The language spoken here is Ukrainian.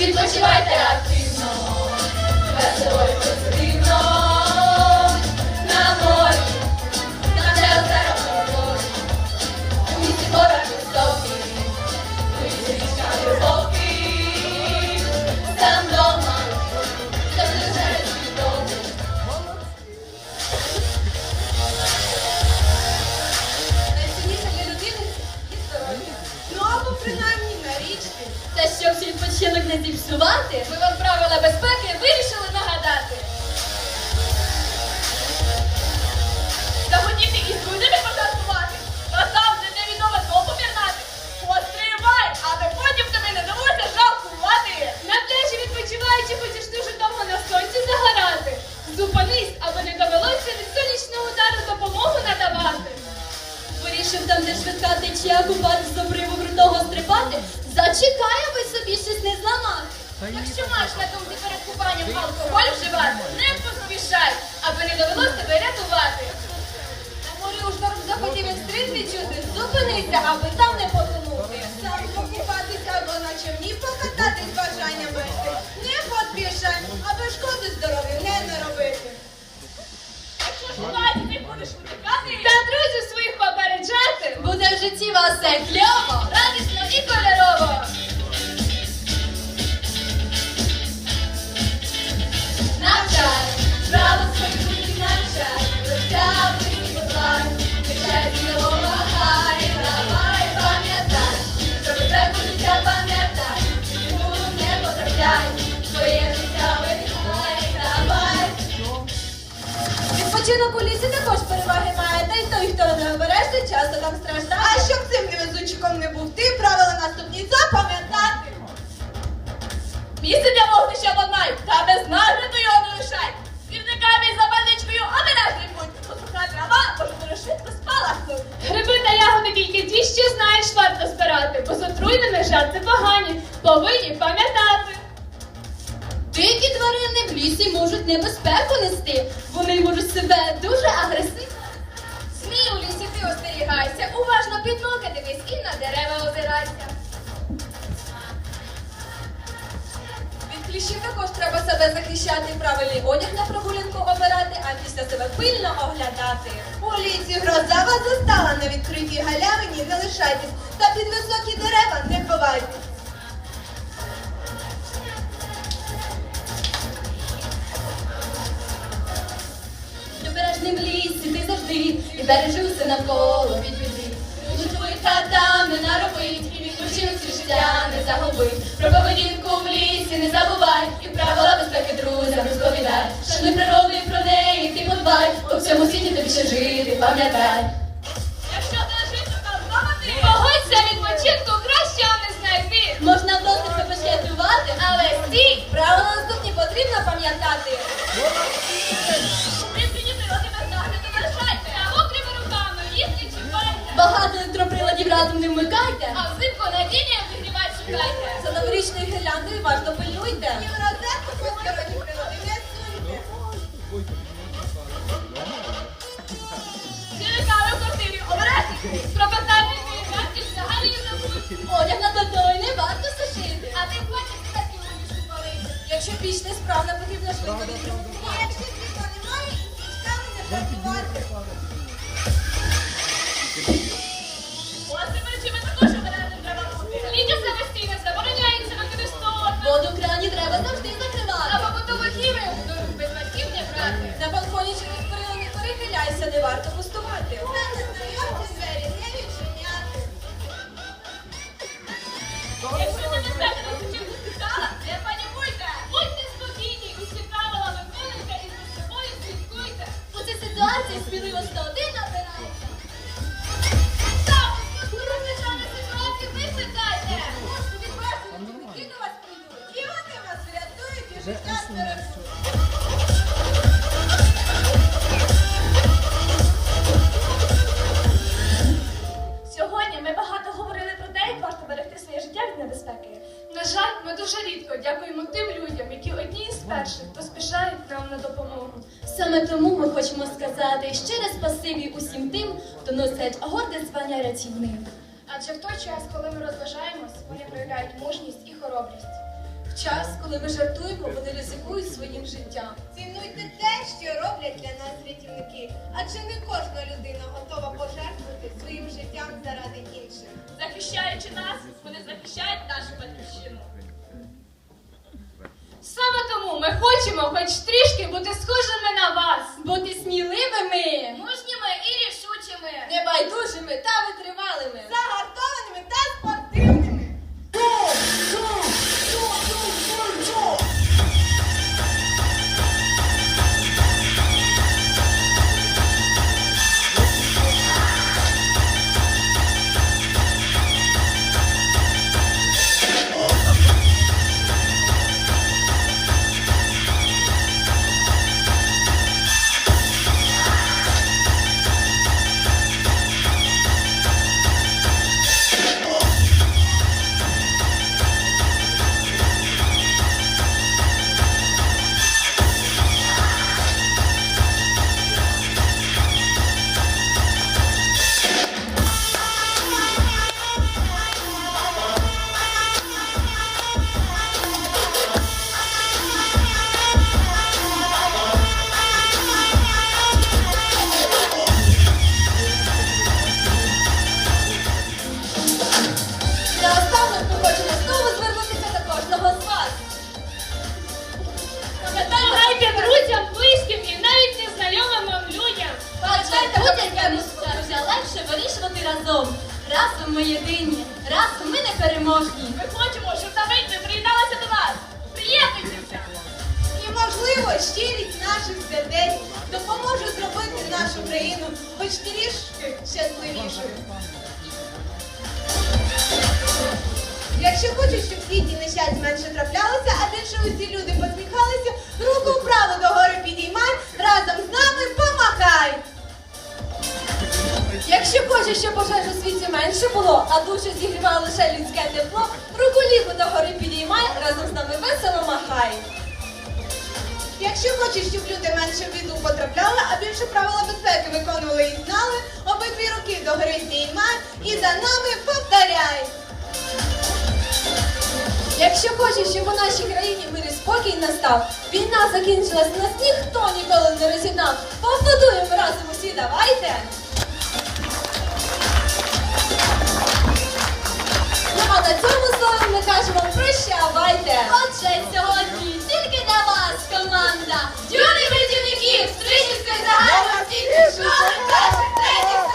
Відпочивайте активно, весело. Зупинись, аби не довелося від сонячного удару допомогу надавати. Вирішив там, де швидка течія купатись до приву крутого стрибати, зачекай, аби собі щось не зламати. Якщо маєш на думці перед купанням алкоголь вживати, не поспішай, аби не довелося тебе рятувати. На морі у шторм захотів екстрим відчути. Зупинися, аби там не потонути. Житті вас все кльово, радісно і кольорово. Відпочинок у лісі також переваги має, та й той, хто не обережний, часто там страждає. А щоб цим невезучиком не був ти, правила наступні запам'ятати. Місце для вогнища ладнай, та без нагляду його не лишай. Півниками за пальничкою, а мене грибуть. Посуха трава, може швидко спалахнуть. Гриби та ягоди тільки ті, що знаєш, варто збирати, бо з жарти погані, повинні пам'ятати. Дикі тварини в лісі можуть небезпеку нести. Вони можуть себе дуже агресивно. Смій у лісі ти остерігайся, уважно під ноги дивись і на дерева озирайся. Від кліщів також треба себе захищати, правильний одяг на прогулянку обирати, а після себе пильно оглядати. У лісі гроза вас застала на відкритій галявині, не лишайтесь, та під високі дерева не ховайтесь. Завжди і бережи усе навколо від біди. Житвуй там не наробить, і відпочинок свій життя не загубить. Про поведінку в лісі не забувай, і правила безпеки друзям розповідай. Шани природи про неї ти подбай, у цьому світі тобі ще жити, пам'ятай. Якщо ти жити ти погодься відпочинку краще не знайти. Можна досить побешкетувати, але стій! Одяг на. Якщо піч не потрібно швидко відкрити. Якщо. Завжди закривати. А побутову хімію до рук без батьків не брати. На балконі через перила не перехиляйся, не варто пустувати. Та незнайомці двері і. Сьогодні ми багато говорили про те, як варто берегти своє життя від небезпеки. На жаль, ми дуже рідко дякуємо тим людям, які одні з перших поспішають нам на допомогу. Саме тому ми хочемо сказати раз спасибі усім тим, хто носить горде звання рятівник. Адже в той час, коли ми розважаємось, вони проявляють мужність і хоробрість. Час, коли ми жартуємо, вони ризикують своїм життям. Цінуйте те, що роблять для нас рятівники, адже не кожна людина готова пожертвувати своїм життям заради інших. Захищаючи нас, вони захищають нашу батьківщину. Саме тому ми хочемо хоч трішки бути схожими на вас, бути нещастя вирішувати разом. Разом ми єдині, разом ми непереможні. Ми хочемо, щоб мить ви приєдналися до нас. Приєднуйтеся! І, можливо, щирість наших сердець допоможе зробити нашу країну хоч трішки щасливішою. Якщо хочеш, щоб світі нещасть менше траплялося, а більше усі люди посміхалися, руку вправо догори підіймай, разом з нами помахай. Щоб пожеж у світі менше було, а душу зігрівало лише людське тепло, руку ліву догори підіймай, разом з нами весело махай. Якщо хочеш, щоб люди менше в біду потрапляли, а більше правила безпеки виконували і знали, обидві руки догори здіймай і за нами повторяй. Якщо хочеш, щоб у нашій країні мир і спокій настав, війна закінчилась, нас ніхто ніколи не розігнав. Поаплодуємо разом усі, давайте! юних працівників Стрижівської загальноосвітньої школи перших третіх